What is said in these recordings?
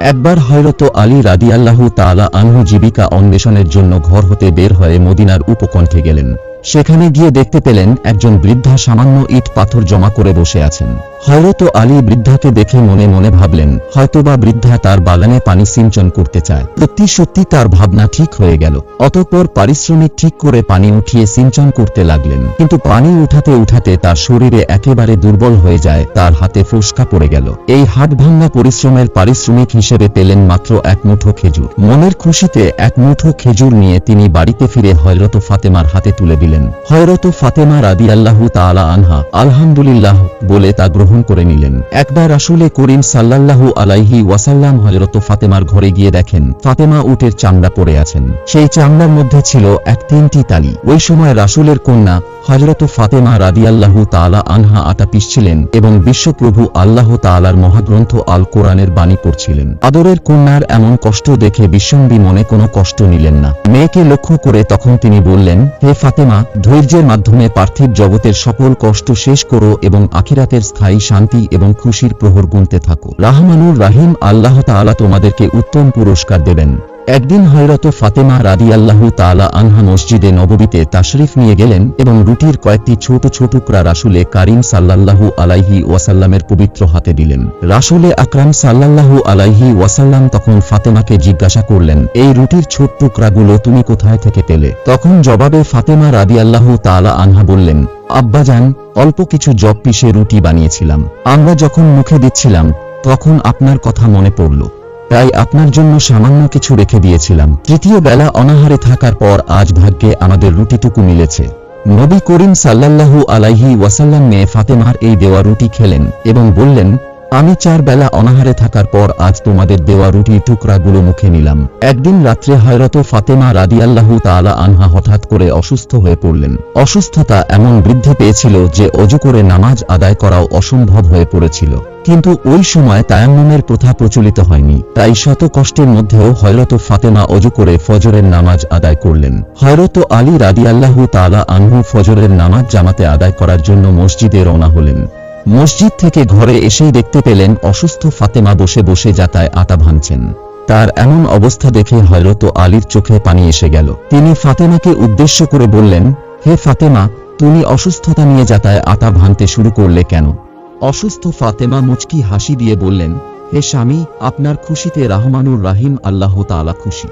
একবার হয়রত আলী রাদি আল্লাহ তালা আনহু জীবিকা অন্বেষণের জন্য ঘর হতে বের হয়ে মদিনার উপকণ্ঠে গেলেন। সেখানে গিয়ে দেখতে পেলেন একজন বৃদ্ধা সামান্য ইট পাথর জমা করে বসে আছেন। হয়রত আলী বৃদ্ধাকে দেখে মনে মনে ভাবলেন, হয়তোবা বৃদ্ধা তার বাগানে পানি সিঞ্চন করতে চায়। সত্যি সত্যি তার ভাবনা ঠিক হয়ে গেল। অতঃপর পারিশ্রমিক ঠিক করে পানি উঠিয়ে সিঞ্চন করতে লাগলেন। কিন্তু পানি উঠাতে উঠাতে তার শরীরে একেবারে দুর্বল হয়ে যায়, তার হাতে ফুসকা পড়ে গেল। এই হাট ভাঙ্গা পরিশ্রমের পারিশ্রমিক হিসেবে পেলেন মাত্র এক মুঠো খেজুর। মনের খুশিতে এক মুঠো খেজুর নিয়ে তিনি বাড়িতে ফিরে হয়রত ফাতেমার হাতে তুলে দিলেন। হয়রত ফাতেমা রাদি আল্লাহ তালা আনহা আলহামদুলিল্লাহ বলে তা গ্রহণ করে নিলেন। একবার আসলে করিম সাল্লাল্লাহু আলাইহি ওয়াসাল্লাম হজরত ফাতেমার ঘরে গিয়ে দেখেন, ফাতেমা উটের চামড়া পড়ে আছেন। সেই চামড়ার মধ্যে ছিল এক তিনটি তালি। ওই সময় রাসুলের কন্যা হজরত ফাতেমা রাদিয়াল্লাহু তাআলা আনহা আটা পিসছিলেন এবং বিশ্বপ্রভু আল্লাহ তাআলার মহাগ্রন্থ আল কোরআনের বাণী পড়ছিলেন। আদরের কন্যার এমন কষ্ট দেখে বিশ্বম্বী মনে কোনো কষ্ট নিলেন না। মেয়েকে লক্ষ্য করে তখন তিনি বললেন, হে ফাতেমা, ধৈর্যের মাধ্যমে পার্থিব জগতের সকল কষ্ট শেষ করো এবং আখিরাতের স্থায়ী শান্তি এবং খুশির প্রহর গুনতে থাকো। রাহমানুর রাহিম আল্লাহ তাআলা তোমাদেরকে উত্তম পুরস্কার দেবেন। একদিন হয়রত ফাতেমা রাদি আল্লাহ তালা আনহা মসজিদে নববীতে তাশরিফ নিয়ে গেলেন এবং রুটির কয়েকটি ছোট ছোট টুকরা রাসুলে কারিম সাল্লাল্লাহু আলাইহি ওয়াসাল্লামের পবিত্র হাতে দিলেন। রাসুলে আকরাম সাল্লাল্লাহু আলাইহি ওয়াসাল্লাম তখন ফাতেমাকে জিজ্ঞাসা করলেন, এই রুটির ছোট টুকরাগুলো তুমি কোথায় থেকে পেলে? তখন জবাবে ফাতেমা রাদি আল্লাহ তালা আনহা বললেন আব্বাজান অল্প কিছু জব পিষে রুটি বানিয়েছিলাম। আমরা যখন মুখে দিচ্ছিলাম, তখন আপনার কথা মনে পড়ল। তাই আপনার জন্য সামান্য কিছু রেখে দিয়েছিলাম। তৃতীয় বেলা অনাহারে থাকার পর আজ ভাগ্যে আমাদের রুটিটুকু মিলেছে। নবী করিম সাল্লাল্লাহু আলাইহি ওয়াসাল্লাম মেয়ে ফাতেমার এই দেওয়া রুটি খেলেন এবং বললেন আমি চার বেলা অনাহারে থাকার পর আজ তোমাদের দেওয়া রুটির টুকরাগুলো মুখে নিলাম। একদিন রাত্রে হয়রত ফাতেমা রাদিয়াল্লাহু তাআলা আনহা হঠাৎ করে অসুস্থ হয়ে পড়লেন। অসুস্থতা এমন বৃদ্ধি পেয়েছিল যে অজু করে নামাজ আদায় করাও অসম্ভব হয়ে পড়েছিল। কিন্তু ওই সময় তায়াম্মুমের প্রথা প্রচলিত হয়নি, তাই শত কষ্টের মধ্যেও হয়রত ফাতেমা অজু করে ফজরের নামাজ আদায় করলেন। হয়রত আলী রাদিয়াল্লাহু তালা আনহু ফজরের নামাজ জামাতে আদায় করার জন্য মসজিদে রওনা হলেন। মসজিদ থেকে ঘরে এসেই দেখতে পেলেন অসুস্থ ফাতেমা বসে বসে যাতায় আটা ভাঙছেন। তার এমন অবস্থা দেখে হয়রত আলীর চোখে পানি এসে গেল। তিনি ফাতেমাকে উদ্দেশ্য করে বললেন, হে ফাতেমা, তুমি অসুস্থতা নিয়ে যাতায় আটা ভাঙতে শুরু করলে কেন? অসুস্থ ফাতেমা মুচকি হাসি দিয়ে বললেন, হে স্বামী, আপনার খুশিতে রাহমানুর রাহিম আল্লাহ তাআলা খুশি।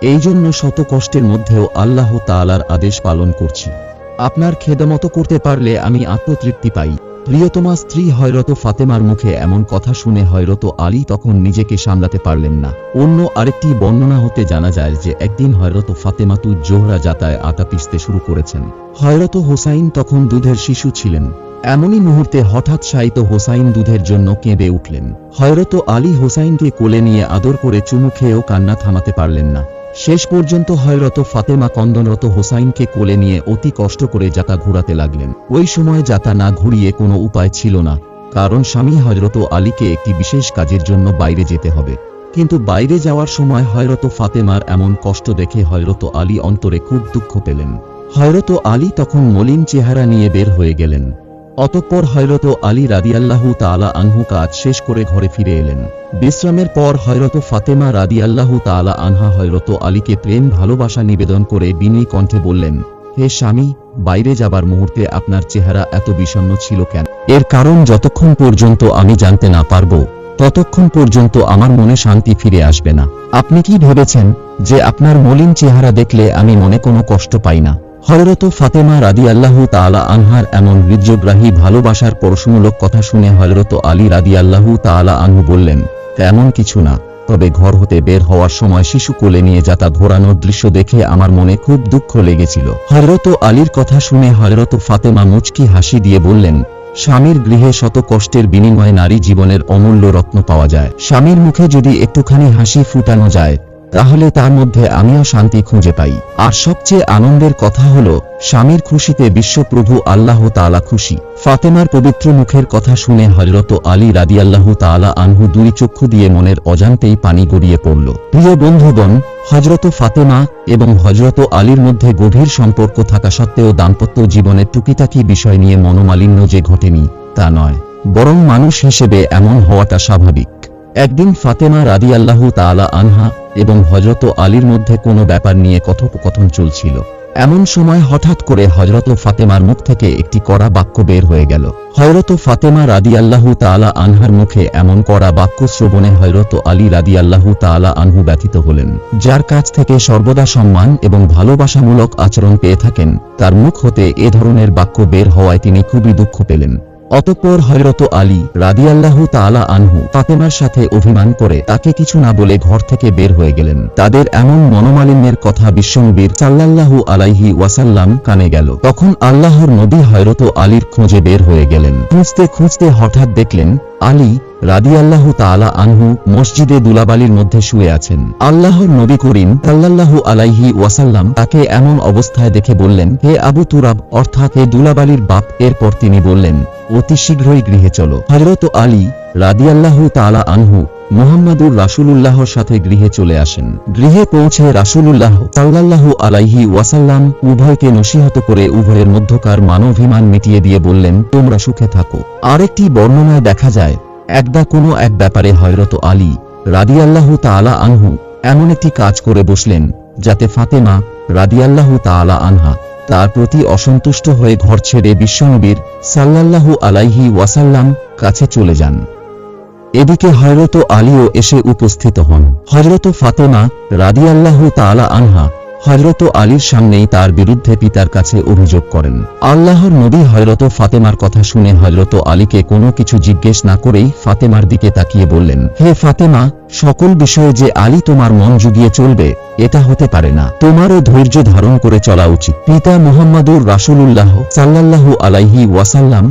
এই জন্য শত কষ্টের মধ্যেও আল্লাহ তালার আদেশ পালন করছি। আপনার খেদমত করতে পারলে আমি আত্মতৃপ্তি পাই। প্রিয়তমা স্ত্রী হয়রত ফাতেমার মুখে এমন কথা শুনে হয়রত আলী তখন নিজেকে সামলাতে পারলেন না। অন্য আরেকটি বর্ণনা হতে জানা যায় যে একদিন হয়রত ফাতেমাতু জোহরা যাতায় আটা পিসতে শুরু করেছেন। হয়রত হোসাইন তখন দুধের শিশু ছিলেন। এমনই মুহূর্তে হঠাৎ শায়িত হোসাইন দুধের জন্য কেঁদে উঠলেন। হয়রত আলী হোসাইনকে কোলে নিয়ে আদর করে চুমু খেয়েও কান্না থামাতে পারলেন না। শেষ পর্যন্ত হয়রত ফাতেমা কন্দনরত হোসাইনকে কোলে নিয়ে অতি কষ্ট করে যাতা ঘুরাতে লাগলেন। ওই সময় যাতা না ঘুরিয়ে কোনো উপায় ছিল না, কারণ স্বামী হজরত আলীকে একটি বিশেষ কাজের জন্য বাইরে যেতে হবে। কিন্তু বাইরে যাওয়ার সময় হয়রত ফাতেমার এমন কষ্ট দেখে হয়রত আলী অন্তরে খুব দুঃখ পেলেন। হয়রত আলী তখন মলিন চেহারা নিয়ে বের হয়ে গেলেন। অতঃপর হয়রত আলী রাদিয়াল্লাহু তাআলা আনহু কাজ শেষ করে ঘরে ফিরে এলেন। বিশ্রামের পর হয়রত ফাতেমা রাদিয়াল্লাহু তাআলা আনহা হয়রত আলীকে প্রেম, ভালোবাসা নিবেদন করে বিনয়ী কণ্ঠে বললেন, হে স্বামী, বাইরে যাবার মুহূর্তে আপনার চেহারা এত বিষণ্ণ ছিল কেন? এর কারণ যতক্ষণ পর্যন্ত আমি জানতে না পারব, ততক্ষণ পর্যন্ত আমার মনে শান্তি ফিরে আসবে না। আপনি কি ভেবেছেন যে আপনার মলিন চেহারা দেখলে আমি মনে কোনো কষ্ট পাই না? হররত ফাতেমা রাদি আল্লাহ তালা আনহার এমন হৃদ্যগ্রাহী ভালোবাসার, পরশমূলক কথা শুনে হজরত আলী রাদি আল্লাহ তালা আনহু বললেন, তেমন কিছু না, তবে ঘর হতে বের হওয়ার সময় শিশু কোলে নিয়ে যাতা ঘোরানোর দৃশ্য দেখে আমার মনে খুব দুঃখ লেগেছিল। হজরত আলীর কথা শুনে হজরত ফাতেমা মুচকি হাসি দিয়ে বললেন, স্বামীর গৃহে শত কষ্টের বিনিময়ে নারী জীবনের অমূল্য রত্ন পাওয়া যায়। স্বামীর মুখে যদি একটুখানি হাসি ফুটানো যায় তাহলে তার মধ্যে আমিও শান্তি খুঁজে পাই। আর সবচেয়ে আনন্দের কথা হলো, স্বামীর খুশিতে বিশ্বপ্রভু আল্লাহ তাআলা খুশি। ফাতেমার পবিত্র মুখের কথা শুনে হজরত আলী রাদিয়াল্লাহু তাআলা আনহু দুই চক্ষু দিয়ে মনের অজান্তেই পানি গড়িয়ে পড়ল। প্রিয় বন্ধুগণ হজরত ফাতেমা এবং হজরত আলীর মধ্যে গভীর সম্পর্ক থাকা সত্ত্বেও দাম্পত্য জীবনের টুকিটাকি বিষয় নিয়ে মনোমালিন্য যে ঘটেনি, তা নয়। বরং মানুষ হিসেবে এমন হওয়াটা স্বাভাবিক। একদিন ফাতেমা রাদি আল্লাহ তালা আনহা এবং হজরত আলীর মধ্যে কোনো ব্যাপার নিয়ে কথোপকথন চলছিল। এমন সময় হঠাৎ করে হজরত ফাতেমার মুখ থেকে একটি কড়া বাক্য বের হয়ে গেল। হজরত ফাতেমা রাদি আল্লাহ তালা আনহার মুখে এমন কড়া বাক্য শ্রবণে হজরত আলী রাদি আল্লাহ তালা আনহু ব্যথিত হলেন। যার কাছ থেকে সর্বদা সম্মান এবং ভালোবাসামূলক আচরণ পেয়ে থাকেন, তার মুখ হতে এ ধরনের বাক্য বের হওয়ায় তিনি খুবই দুঃখ পেলেন। অতঃপর হজরত আলী রাদিয়াল্লাহু তালা আনহু ফাতেমার সাথে অভিমান করে তাকে কিছু না বলে ঘর থেকে বের হয়ে গেলেন। তাদের এমন মনোমালিন্যের কথা বিশ্বনবীর সাল্লাল্লাহু আলাইহি ওয়াসাল্লাম কানে গেল। তখন আল্লাহর নদী হজরত আলীর খোঁজে বের হয়ে গেলেন। খুঁজতে খুঁজতে হঠাৎ দেখলেন, আলী রাদিয়াল্লাহু তাআলা আনহু মসজিদে দুলাবালির মধ্যে শুয়ে আছেন। আল্লাহর নবী করিম সাল্লাল্লাহু আলাইহি ওয়াসাল্লাম তাকে এমন অবস্থায় দেখে বললেন, হে আবু তুরাব, অর্থাৎ হে দুলাবালির বাপ, এরপর তিনি বললেন, অতি শীঘ্রই গৃহে চলো। হজরত আলী রাদিয়াল্লাহু তাআলা আনহু মোহাম্মদুর রাসূলুল্লাহর সাথে গৃহে চলে আসেন। গৃহে পৌঁছে রাসূলুল্লাহ সাল্লাল্লাহু আলাইহি ওয়াসাল্লাম উভয়কে নসিহত করে উভয়ের মধ্যকার মানভিমান মিটিয়ে দিয়ে বললেন, তোমরা সুখে থাকো। আরেকটি বর্ণনায় দেখা যায় একদা কোনো এক ব্যাপারে হয়রত আলী রাদিয়াল্লাহু তাআলা আনহু এমন একটি কাজ করে বসলেন, যাতে ফাতেমা রাদিয়াল্লাহু তাআলা আনহা তার প্রতি অসন্তুষ্ট হয়ে ঘর ছেড়ে বিশ্বনবীর সাল্লাল্লাহু আলাইহি ওয়াসাল্লাম কাছে চলে যান। এদিকে হজরত আলীও এসে উপস্থিত হন। হজরত ফাতেমা রাদিয়াল্লাহু তাআলা আনহা হজরত আলীর সামনেই তার বিরুদ্ধে পিতার কাছে অভিযোগ করেন। আল্লাহর নবী হজরত ফাতেমার কথা শুনে হজরত আলীকে কোনো কিছু জিজ্ঞেস না করেই ফাতেমার দিকে তাকিয়ে বললেন, হে ফাতেমা, সকল বিষয়ে যে আলী তোমার মন জুগিয়ে চলবে, এটা হতে পারে না। তোমারও ধৈর্য ধারণ করে চলা উচিত। পিতা মুহাম্মাদুর রাসূলুল্লাহ সাল্লাল্লাহু আলাইহি ওয়াসাল্লাম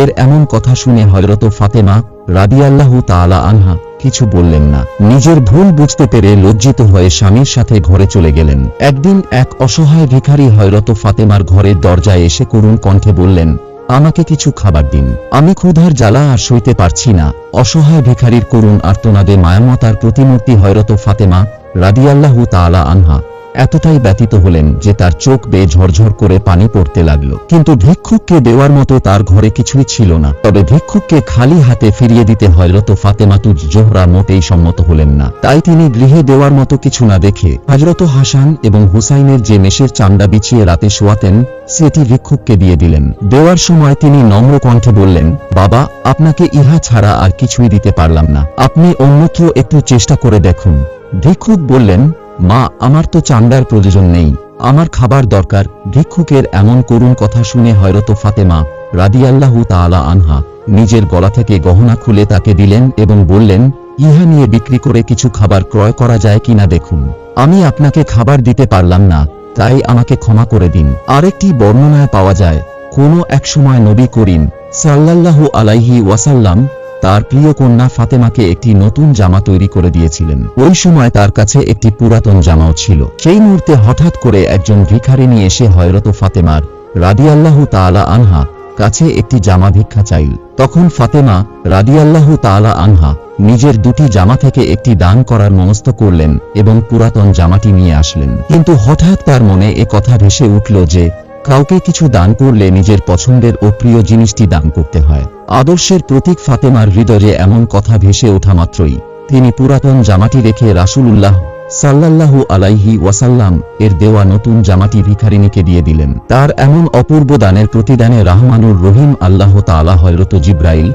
এর এমন কথা শুনে হজরত ফাতেমা রাদিয়াল্লাহু তাআলা আনহা কিছু বললেন না। নিজের ভুল বুঝতে পেরে লজ্জিত হয়ে স্বামীর সাথে ঘরে চলে গেলেন। একদিন এক অসহায় ভিখারি হয়রত ফাতেমার ঘরের দরজায় এসে করুণ কণ্ঠে বললেন, আমাকে কিছু খাবার দিন। আমি ক্ষুধার জ্বালা আর সইতে পারছি না। অসহায় ভিখারির করুণ আর্তনাদে মায়ামতার প্রতিমূর্তি হয়রত ফাতেমা রাদিয়াল্লাহু তালা আনহা এতটাই ব্যতীত হলেন যে তার চোখ বেয়ে ঝরঝর করে পানি পড়তে লাগল। কিন্তু ভিক্ষুককে দেওয়ার মতো তার ঘরে কিছুই ছিল না। তবে ভিক্ষুককে খালি হাতে ফিরিয়ে দিতে হজরত ফাতেমাতুজ জোহরা মোটেই সম্মত হলেন না। তাই তিনি গৃহে দেওয়ার মতো কিছু না দেখে হজরত হাসান এবং হুসাইনের যে মেষের চামড়া বিছিয়ে রাতে শোয়াতেন, সেটি ভিক্ষুককে দিয়ে দিলেন। দেওয়ার সময় তিনি নম্র কণ্ঠে বললেন, বাবা, আপনাকে ইহা ছাড়া আর কিছুই দিতে পারলাম না। আপনি অন্যত্র একটু চেষ্টা করে দেখুন। ভিক্ষুক বললেন মা, আমার তো চান্দার প্রয়োজন নেই। আমার খাবার দরকার। ভিক্ষুকের এমন করুণ কথা শুনে হয়রত ফাতেমা রাদিয়াল্লাহু তাআলা আনহা নিজের গলা থেকে গহনা খুলে তাকে দিলেন এবং বললেন, ইহা নিয়ে বিক্রি করে কিছু খাবার ক্রয় করা যায় কিনা দেখুন। আমি আপনাকে খাবার দিতে পারলাম না, তাই আমাকে ক্ষমা করে দিন। আরেকটি বর্ণনায় পাওয়া যায়, কোনো এক সময় নবী করিম সাল্লাল্লাহু আলাইহি ওয়াসাল্লাম তার প্রিয় কন্যা ফাতেমাকে একটি নতুন জামা তৈরি করে দিয়েছিলেন। ওই সময় তার কাছে একটি পুরাতন জামাও ছিল। সেই মুহূর্তে হঠাৎ করে একজন ভিখারিনী এসে হয়রত ফাতেমার রাদিয়াল্লাহু তাআলা আনহা কাছে একটি জামা ভিক্ষা চাইল। তখন ফাতেমা রাদিয়াল্লাহু তাআলা আনহা নিজের দুটি জামা থেকে একটি দান করার মনস্থ করলেন এবং পুরাতন জামাটি নিয়ে আসলেন। কিন্তু হঠাৎ তার মনে এ কথা ভেসে উঠল যে কাউকে কিছু দান করলে নিজের পছন্দের ও প্রিয় জিনিসটি দান করতে হয়। আদর্শের প্রতীক ফাতেমার হৃদয়ে এমন কথা ভেসে ওঠা মাত্রই তিনি পুরাতন জামাটি রেখে রাসূলুল্লাহ সাল্লাল্লাহু আলাইহি ওয়াসাল্লাম এর দেওয়া নতুন জামাটি ভিখারিনীকে দিয়ে দিলেন। তার এমন অপূর্ব দানের প্রতিদানে রাহমানুর রহিম আল্লাহ তাআলা হযরত জিব্রাইল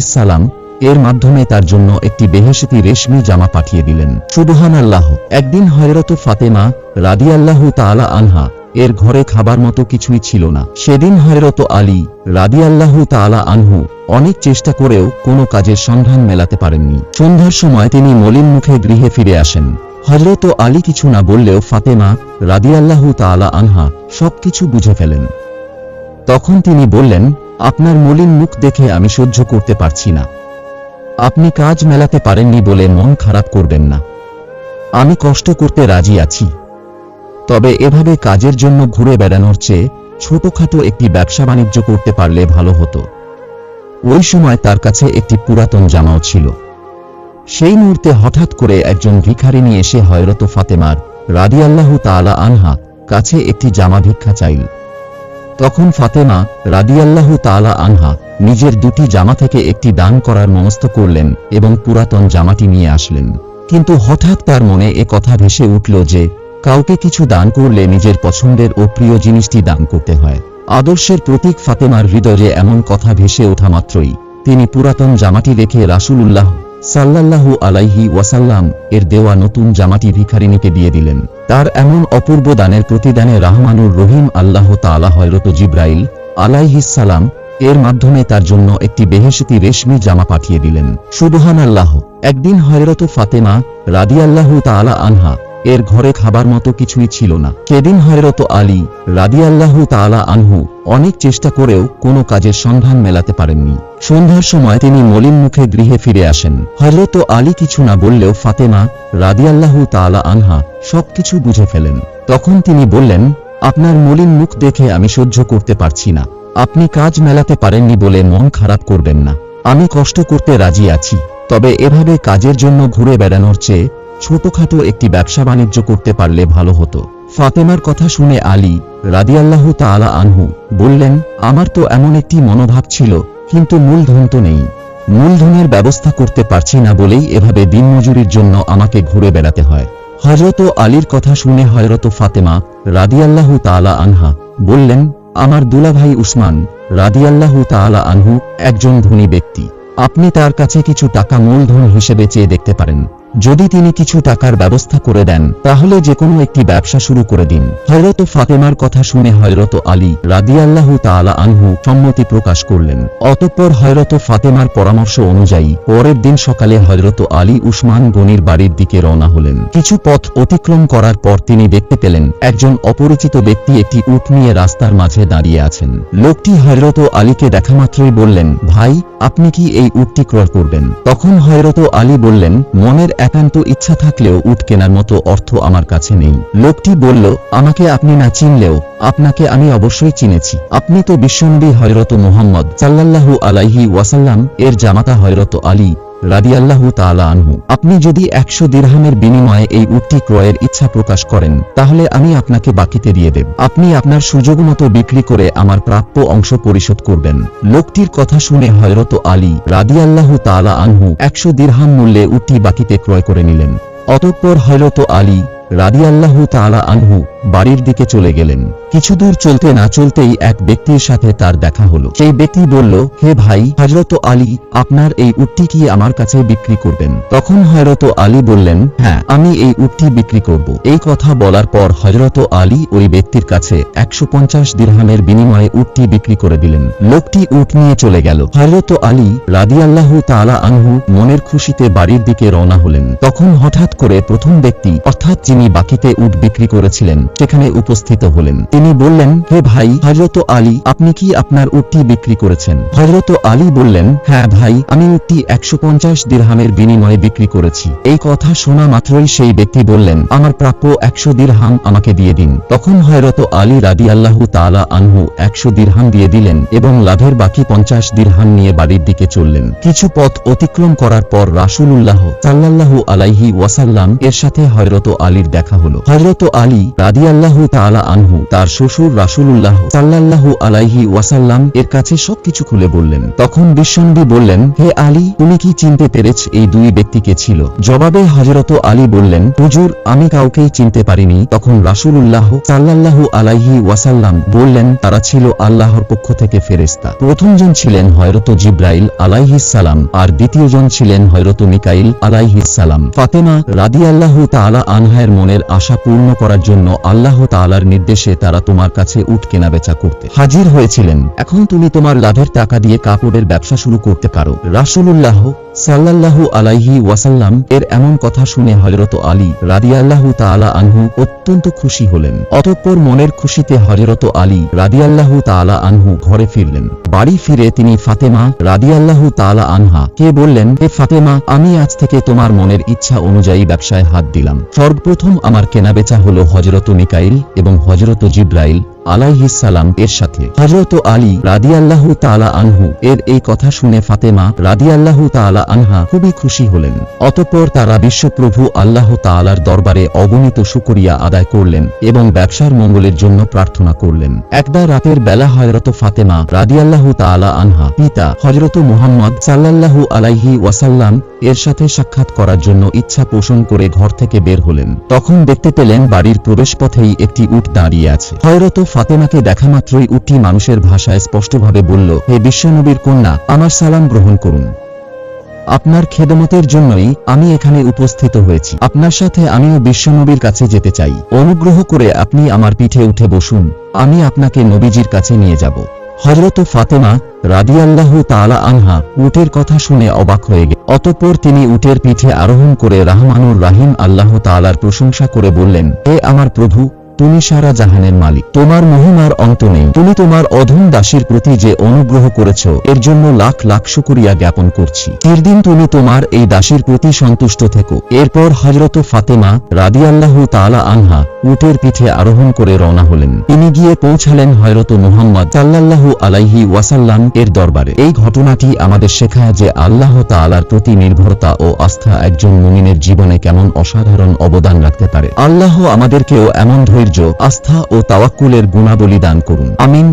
সালাম এর মাধ্যমে তার জন্য একটি বেহেশতি রেশমি জামা পাঠিয়ে দিলেন। সুবহান আল্লাহ একদিন হয়রত ফাতেমা রাদিয়াল্লাহু তাআলা আনহা এর ঘরে খাবার মতো কিছুই ছিল না। সেদিন হয়রত আলী রাদিয়াল্লাহু তাআলা আনহু অনেক চেষ্টা করেও কোনো কাজের সন্ধান মেলাতে পারেননি। সন্ধ্যার সময় তিনি মলিন মুখে গৃহে ফিরে আসেন। হজরত আলী কিছু না বললেও ফাতেমা রাদিয়াল্লাহু তাআলা আনহা সবকিছু বুঝে ফেলেন। তখন তিনি বললেন, আপনার মলিন মুখ দেখে আমি সহ্য করতে পারছি না। আপনি কাজ মেলাতে পারেননি বলে মন খারাপ করবেন না। আমি কষ্ট করতে রাজি আছি। তবে এভাবে কাজের জন্য ঘুরে বেড়ানোর চেয়ে ছোটখাটো একটি ব্যবসা বাণিজ্য করতে পারলে ভালো হতো। ওই সময় তার কাছে একটি পুরাতন জামাও ছিল। সেই মুহূর্তে হঠাৎ করে একজন ভিখারিনী এসে হয়রত ফাতেমার রাদিয়াল্লাহু তাআলা আনহা কাছে একটি জামা ভিক্ষা চাইল। তখন ফাতেমা রাদিয়াল্লাহু তাআলা আনহা নিজের দুটি জামা থেকে একটি দান করার মনস্থ করলেন এবং পুরাতন জামাটি নিয়ে আসলেন। কিন্তু হঠাৎ তার মনে এ কথা ভেসে উঠল যে কাউকে কিছু দান করলে নিজের পছন্দের ও প্রিয় জিনিসটি দান করতে হয়। আদর্শের প্রতীক ফাতেমার হৃদয়ে এমন কথা ভেসে ওঠা মাত্রই তিনি পুরাতন জামাটি রেখে রাসূলুল্লাহ সাল্লাল্লাহু আলাইহি ওয়াসাল্লাম এর দেওয়া নতুন জামাটি ভিখারিনীকে দিয়ে দিলেন। তার এমন অপূর্ব দানের প্রতিদানে রাহমানুর রহিম আল্লাহ তাআলা হযরত জিব্রাইল আলাইহিস সালাম এর মাধ্যমে তার জন্য একটি বেহেশতি রেশমি জামা পাঠিয়ে দিলেন। সুবহান আল্লাহ একদিন হয়রত ফাতেমা রাদিয়াল্লাহু তাআলা আনহা এর ঘরে খাবার মতো কিছুই ছিল না। সেদিন হয়রত আলী রাদিয়াল্লাহু তাআলা আনহু অনেক চেষ্টা করেও কোনো কাজের সন্ধান মেলাতে পারেননি। সন্ধ্যার সময় তিনি মলিন মুখে গৃহে ফিরে আসেন। হযরত আলী কিছু না বললেও ফাতেমা রাদিয়াল্লাহু তাআলা আনহা সবকিছু বুঝে ফেলেন। তখন তিনি বললেন, আপনার মলিন মুখ দেখে আমি সহ্য করতে পারছি না। আপনি কাজ মেলাতে পারেননি বলে মন খারাপ করবেন না। আমি কষ্ট করতে রাজি আছি। তবে এভাবে কাজের জন্য ঘুরে বেড়ানোর চেয়ে ছোটখাটো একটি ব্যবসা বাণিজ্য করতে পারলে ভালো হতো। ফাতেমার কথা শুনে আলী রাদিয়াল্লাহু তাআলা আনহু বললেন, আমার তো এমন একটি মনোভাব ছিল, কিন্তু মূলধন তো নেই। মূলধনের ব্যবস্থা করতে পারছি না বলেই এভাবে দিনমজুরির জন্য আমাকে ঘুরে বেড়াতে হয়। হযরত আলীর কথা শুনে হযরত ফাতেমা রাদিয়াল্লাহু তাআলা আনহা বললেন, আমার দুলাভাই উসমান রাদিয়াল্লাহু তাআলা আনহু একজন ধনী ব্যক্তি। আপনি তার কাছে কিছু টাকা মূলধন হিসেবে চেয়ে দেখতে পারেন। যদি তিনি কিছু টাকার ব্যবস্থা করে দেন, তাহলে যে কোনো একটি ব্যবসা শুরু করে দিন। হয়রত ফাতেমার কথা শুনে হয়রত আলী রাদিয়াল্লাহু তাআলা আনহু সম্মতি প্রকাশ করলেন। অতঃপর হয়রত ফাতেমার পরামর্শ অনুযায়ী, পরের দিন সকালে হয়রত আলী উসমান গনির বাড়ির দিকে রওনা হলেন। কিছু পথ অতিক্রম করার পর তিনি দেখতে পেলেন, একজন অপরিচিত ব্যক্তি একটি উট নিয়ে রাস্তার মাঝে দাঁড়িয়ে আছেন। লোকটি হয়রত আলীকে দেখা মাত্রই বললেন, ভাই, আপনি কি এই উটটি ক্রয় করবেন? তখন হয়রত আলী বললেন, মনের একান্ত ইচ্ছা থাকলেও উট কেনার মতো অর্থ আমার কাছে নেই। লোকটি বলল, আমাকে আপনি না চিনলেও, আপনাকে আমি অবশ্যই চিনেছি। আপনি তো বিশ্বনবী হয়রত মোহাম্মদ সাল্লাল্লাহু আলাইহি ওয়াসাল্লাম, এর জামাতা হয়রত আলী। রাদিয়াল্লাহু তাআলা আনহু, আপনি যদি একশো দিরহামের বিনিময়ে এই উটটি ক্রয়ের ইচ্ছা প্রকাশ করেন, তাহলে আমি আপনাকে বাকিতে দিয়ে দেব। আপনি আপনার সুযোগ মতো বিক্রি করে আমার প্রাপ্য অংশ পরিশোধ করবেন। লোকটির কথা শুনে হয়রত আলী রাদিয়াল্লাহু তাআলা আনহু একশো দিরহাম মূল্যে উটটি বাকিতে ক্রয় করে নিলেন। অতঃপর হয়রত আলী রাদিয়াল্লাহু তাআলা আনহু বাড়ির দিকে চলে গেলেন। কিছু দূর চলতে না চলতেই এক ব্যক্তির সাথে তার দেখা হলো। সেই ব্যক্তি বলল, হে ভাই হজরত আলী, আপনার এই উটটি কি আমার কাছে বিক্রি করবেন? তখন হজরত আলী বললেন হ্যাঁ আমি এই উটটি বিক্রি করব। এই কথা বলার পর হজরত আলী ওই ব্যক্তির কাছে একশো পঞ্চাশ দিরহামের বিনিময়ে উটটি বিক্রি করে দিলেন। লোকটি উট নিয়ে চলে গেল। হজরত আলী রাদিয়াল্লাহু তাআলা আনহু মনের খুশিতে বাড়ির দিকে রওনা হলেন। তখন হঠাৎ করে প্রথম ব্যক্তি, অর্থাৎ যিনি বাকিতে উট বিক্রি করেছিলেন, সেখানে উপস্থিত হলেন। তিনি বললেন, হে ভাই হজরত আলী, আপনি কি আপনার উটটি বিক্রি করেছেন? হজরত আলী বললেন হ্যাঁ ভাই, আমি উটটি একশো পঞ্চাশ দিরহামের বিনিময়ে বিক্রি করেছি। এই কথা শোনা মাত্রই সেই ব্যক্তি বললেন, আমার প্রাপ্য একশো দিরহাম আমাকে দিয়ে দিন। তখন হয়রত আলী রাদি আল্লাহ তালা আনহু একশো দিরহাম দিয়ে দিলেন এবং লাভের বাকি পঞ্চাশ দিরহাম নিয়ে বাড়ির দিকে চললেন। কিছু পথ অতিক্রম করার পর রাসুলুল্লাহ সাল্লাল্লাহু আলাইহি ওয়াসাল্লাম এর সাথে হয়রত আলীর দেখা হলো। হয়রত আলী রাদি আল্লাহ তালা আনহু তার শ্বশুর রাসুলুল্লাহ সাল্লাল্লাহু আলাইহি ওয়াসাল্লাম এর কাছে সবকিছু খুলে বললেন। তখন বিশ্বনবী বললেন, হে আলী, তুমি কি চিনতে পেরেছ এই দুই ব্যক্তিকে ছিল? জবাবে হজরত আলী বললেন, হুজুর, আমি কাউকেই চিনতে পারিনি। তখন রাসুলুল্লাহ সাল্লাল্লাহু আলাইহি ওয়াসাল্লাম বললেন, তারা ছিল আল্লাহর পক্ষ থেকে ফেরেস্তা প্রথমজন ছিলেন হয়রত জিব্রাইল আলাইহিসালাম আর দ্বিতীয়জন ছিলেন হয়রত মিকাইল আলাইহিসালাম ফাতেমা রাদি আল্লাহ তালা আনহায়ের মনের আশা পূর্ণ করার জন্য আল্লাহ তালার নির্দেশে তারা তোমার কাছে উঠ কেনাবেচা করতে। হাজির হয়েছিলেন। এখন তুমি তোমার লাভের টাকা দিয়ে কাপড়ের ব্যবসা শুরু করতে পারো। রাসুলুল্লাহ সাল্লাল্লাহু আলাইহি ওয়াসাল্লাম এর এমন কথা শুনে হজরত আলী রাদিয়াল্লাহু তাআলা আনহু অত্যন্ত খুশি হলেন। অতঃপর মনের খুশিতে হজরত আলী রাদিয়াল্লাহু তাআলা আনহু ঘরে ফিরলেন। বাড়ি ফিরে তিনি ফাতেমা রাদিয়াল্লাহু তাআলা আনহা কে বললেন, হে ফাতেমা, আমি আজ থেকে তোমার মনের ইচ্ছা অনুযায়ী ব্যবসায় হাত দিলাম। সর্বপ্রথম আমার কেনাবেচা হলো হজরত মিকাইল এবং হজরত জিব্রাইল আলাইহিসালাম এর সাথে। হজরত আলী রাদিয়াল্লাহু তাআলা আনহু এর এই কথা শুনে ফাতেমা রাদিয়াল্লাহু তাআলা আনহা খুবই খুশি হলেন। অতঃপর তারা বিশ্বপ্রভু আল্লাহ তাআলার দরবারে অগণিত শুকরিয়া আদায় করলেন এবং ব্যবসার মঙ্গলের জন্য প্রার্থনা করলেন। একবার রাতের বেলা হযরত ফাতেমা রাদিয়াল্লাহু তাআলা আনহা পিতা হযরত মুহাম্মদ সাল্লাল্লাহু আলাইহি ওয়াসাল্লাম এর সাথে সাক্ষাৎ করার জন্য ইচ্ছা পোষণ করে ঘর থেকে বের হলেন। তখন দেখতে পেলেন বাড়ির প্রবেশপথেই একটি উট দাঁড়িয়ে আছে। হয়রত ফাতেমাকে দেখা মাত্রই উটটি মানুষের ভাষায় স্পষ্টভাবে বলল, হে বিশ্বনবীর কন্যা, আমার সালাম গ্রহণ করুন। আপনার খেদমতের জন্যই আমি এখানে উপস্থিত হয়েছি। আপনার সাথে আমিও বিশ্বনবীর কাছে যেতে চাই। অনুগ্রহ করে আপনি আমার পিঠে উঠে বসুন। আমি আপনাকে নবীজির কাছে নিয়ে যাব। হজরত ফাতেমা রাদিয়াল্লাহু তাআলা আনহা উটের কথা শুনে অবাক হয়ে গেল। অতঃপর তিনি উটের পিঠে আরোহণ করে রাহমানুর রাহিম আল্লাহ তালার প্রশংসা করে বললেন, হে আমার প্রভু তুমি সারা জাহানের মালিক। তোমার মহিমার অন্ত নেই। তুমি তোমার অধম দাসীর প্রতি যে অনুগ্রহ করেছ, এর জন্য লাখ লাখ শুকরিয়া জ্ঞাপন করছি। চিরদিন তুমি তোমার এই দাসীর প্রতি সন্তুষ্ট থেকো। এরপর হজরত ফাতেমা রাদিয়াল্লাহু তাআলা আনহা উটের পিঠে আরোহণ করে রওনা হলেন। তিনি গিয়ে পৌঁছালেন হয়রত মুহাম্মদ সাল্লাল্লাহু আলাইহি ওয়াসাল্লাম এর দরবারে। এই ঘটনাটি আমাদের শেখায় যে আল্লাহ তালার প্রতি নির্ভরতা ও আস্থা একজন মুমিনের জীবনে কেমন অসাধারণ অবদান রাখতে পারে। আল্লাহ আমাদেরকেও এমন ধৈর্য আস্থা ও তাওয়াক্কুলের গুণাবলী দান করুন। আমিন।